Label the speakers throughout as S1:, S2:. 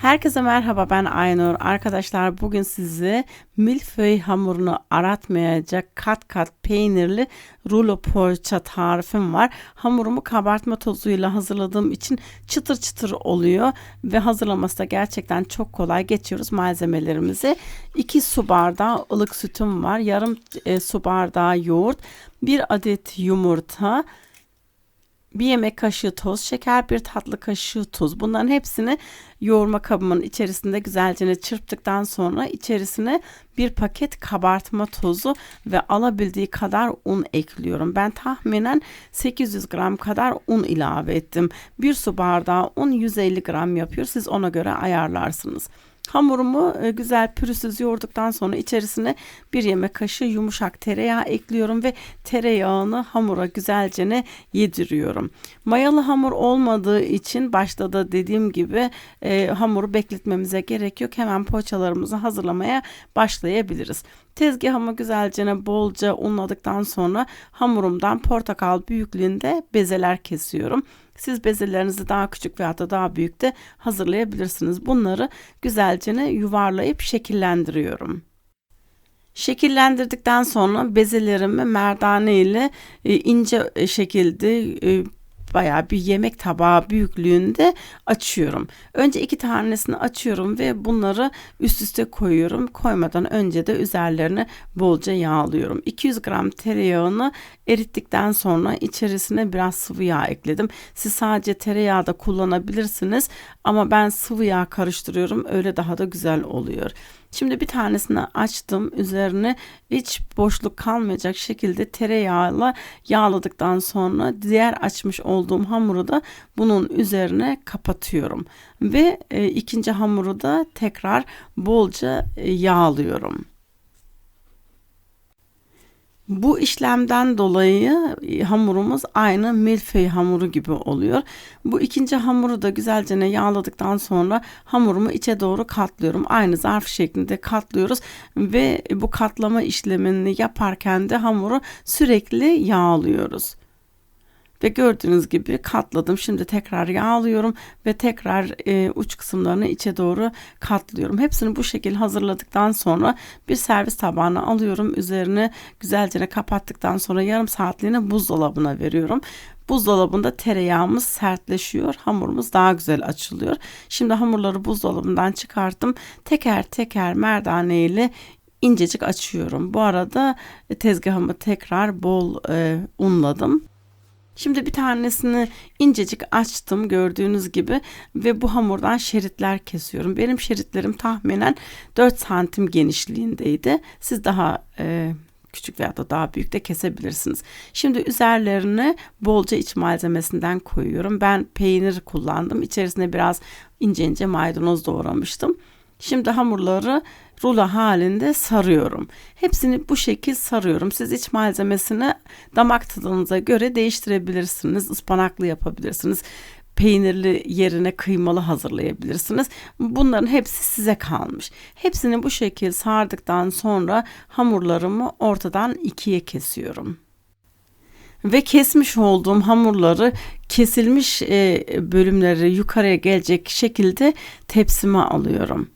S1: Herkese merhaba ben Aynur. Arkadaşlar bugün size milföy hamurunu aratmayacak kat kat peynirli rulo poğaça tarifim var. Hamurumu kabartma tozuyla hazırladığım için çıtır çıtır oluyor ve hazırlaması da gerçekten çok kolay. Geçiyoruz malzemelerimizi. 2 su bardağı ılık sütüm var. Yarım e, su bardağı yoğurt, 1 adet yumurta, bir yemek kaşığı toz şeker, bir tatlı kaşığı tuz. Bunların hepsini yoğurma kabımın içerisinde güzelce çırptıktan sonra içerisine bir paket kabartma tozu ve alabildiği kadar un ekliyorum. Ben tahminen 800 gram kadar un ilave ettim. Bir su bardağı un 150 gram yapıyor. Siz ona göre ayarlarsınız. Hamurumu e, güzel pürüzsüz yoğurduktan sonra içerisine bir yemek kaşığı yumuşak tereyağı ekliyorum ve tereyağını hamura güzelce yediriyorum. Mayalı hamur olmadığı için başta da dediğim gibi e, hamuru bekletmemize gerek yok. Hemen poğaçalarımızı hazırlamaya başlayabiliriz. Tezgahımı güzelce bolca unladıktan sonra hamurumdan portakal büyüklüğünde bezeler kesiyorum. Siz bezelerinizi daha küçük veya da daha büyük de hazırlayabilirsiniz. Bunları güzelce yuvarlayıp şekillendiriyorum. Şekillendirdikten sonra bezelerimi merdane ile e, ince şekilde e, bayağı bir yemek tabağı büyüklüğünde açıyorum. Önce iki tanesini açıyorum ve bunları üst üste koyuyorum. Koymadan önce de üzerlerine bolca yağlıyorum. 200 gram tereyağını erittikten sonra içerisine biraz sıvı yağ ekledim. Siz sadece tereyağı da kullanabilirsiniz ama ben sıvı yağ karıştırıyorum. Öyle daha da güzel oluyor. Şimdi bir tanesini açtım. Üzerine hiç boşluk kalmayacak şekilde tereyağıyla yağladıktan sonra diğer açmış olduğum hamuru da bunun üzerine kapatıyorum. Ve e, ikinci hamuru da tekrar bolca e, yağlıyorum. Bu işlemden dolayı e, hamurumuz aynı milföy hamuru gibi oluyor. Bu ikinci hamuru da güzelce yağladıktan sonra hamurumu içe doğru katlıyorum. Aynı zarf şeklinde katlıyoruz ve bu katlama işlemini yaparken de hamuru sürekli yağlıyoruz. Ve gördüğünüz gibi katladım. Şimdi tekrar yağlıyorum ve tekrar e, uç kısımlarını içe doğru katlıyorum. Hepsini bu şekilde hazırladıktan sonra bir servis tabağına alıyorum. Üzerine güzelce kapattıktan sonra yarım saatliğine buzdolabına veriyorum. Buzdolabında tereyağımız sertleşiyor. Hamurumuz daha güzel açılıyor. Şimdi hamurları buzdolabından çıkarttım. Teker teker merdane ile incecik açıyorum. Bu arada tezgahımı tekrar bol e, unladım. Şimdi bir tanesini incecik açtım gördüğünüz gibi ve bu hamurdan şeritler kesiyorum. Benim şeritlerim tahminen 4 santim genişliğindeydi. Siz daha e, küçük veya da daha büyük de kesebilirsiniz. Şimdi üzerlerine bolca iç malzemesinden koyuyorum. Ben peynir kullandım. İçerisine biraz ince ince maydanoz doğramıştım. Şimdi hamurları rulo halinde sarıyorum. Hepsini bu şekil sarıyorum. Siz iç malzemesini damak tadınıza göre değiştirebilirsiniz. Ispanaklı yapabilirsiniz. Peynirli yerine kıymalı hazırlayabilirsiniz. Bunların hepsi size kalmış. Hepsini bu şekil sardıktan sonra hamurlarımı ortadan ikiye kesiyorum ve kesmiş olduğum hamurları kesilmiş e, bölümleri yukarıya gelecek şekilde tepsime alıyorum.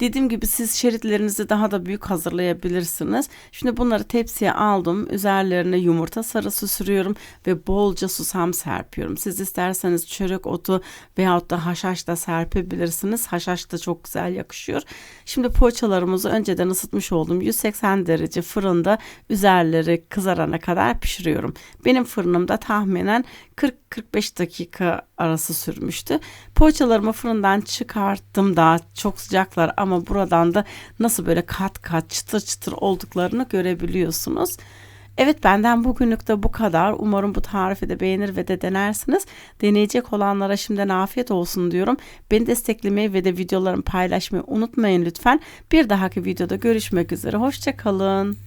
S1: Dediğim gibi siz şeritlerinizi daha da büyük hazırlayabilirsiniz. Şimdi bunları tepsiye aldım. Üzerlerine yumurta sarısı sürüyorum ve bolca susam serpiyorum. Siz isterseniz çörek otu veyahut da haşhaş da serpebilirsiniz. Haşhaş da çok güzel yakışıyor. Şimdi poğaçalarımızı önceden ısıtmış olduğum 180 derece fırında üzerleri kızarana kadar pişiriyorum. Benim fırınımda tahminen 40-45 dakika arası sürmüştü. Poğaçalarımı fırından çıkarttım daha çok sıcaklar ama buradan da nasıl böyle kat kat çıtır çıtır olduklarını görebiliyorsunuz. Evet benden bugünlük de bu kadar. Umarım bu tarifi de beğenir ve de denersiniz. Deneyecek olanlara şimdiden afiyet olsun diyorum. Beni desteklemeyi ve de videolarımı paylaşmayı unutmayın lütfen. Bir dahaki videoda görüşmek üzere. Hoşçakalın.